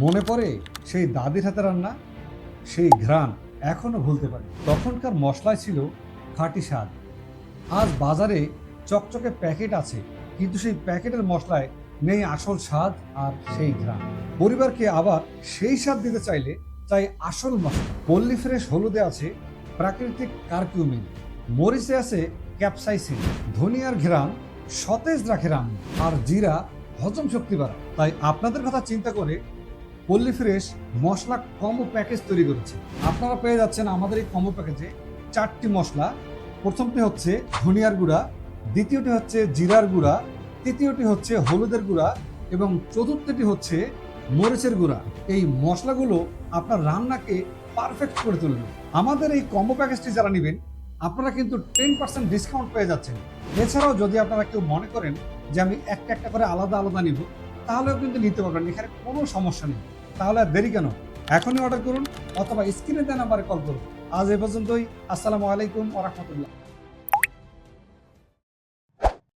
মনে পড়ে সেই দাদির হাতে রান্না? সেই ঘ্রাণ এখনও ভুলতে পারি। তখনকার মশলায় ছিল খাঁটি স্বাদ। আজ বাজারে চকচকে প্যাকেট আছে, কিন্তু সেই প্যাকেটের মশলায় নেই আসল স্বাদ আর সেই ঘ্রাণ। পরিবারকে আবার সেই স্বাদ দিতে চাইলে চাই আসল মশলা। পল্লী ফ্রেশ হলুদে আছে প্রাকৃতিক কারকিউমিন, মরিচে আছে ক্যাপসাইসিন ধনিয়ার ঘেরাম সতেজ রাখে রাম আর জিরা হজম শক্তি বাড়ায়। তাই আপনাদের কথা চিন্তা করে পল্লী ফ্রেশ মশলা কম্বো প্যাকেজ তৈরি করেছে। আপনারা পেয়ে যাচ্ছেন আমাদের এই কম্বো প্যাকেজে চারটি মশলা। প্রথমটি হচ্ছে ধনিয়ার গুঁড়া, দ্বিতীয়টি হচ্ছে জিরার গুঁড়া, তৃতীয়টি হচ্ছে হলুদের গুঁড়া এবং চতুর্থটি হচ্ছে মরিচের গুঁড়া। এই মশলাগুলো আপনার রান্নাকে পারফেক্ট করে তুলবে। আমাদের এই কম্বো প্যাকেজটি যারা নেবেন, আপনারা কিন্তু টেন পার্সেন্ট ডিসকাউন্ট পেয়ে যাচ্ছেন। এছাড়াও যদি আপনারা কেউ মনে করেন যে আমি একটা একটা করে আলাদা আলাদা নিব তাহলেও কিন্তু নিতে পারবেন এখানে কোনো সমস্যা নেই। তাহলে আর দেরি কেন? এখনই অর্ডার করুন অথবা স্ক্রিনে দেওয়া নাম্বারে কল করুন। আজ এ পর্যন্তই। আসসালামু আলাইকুম ওরহমতুল্লাহ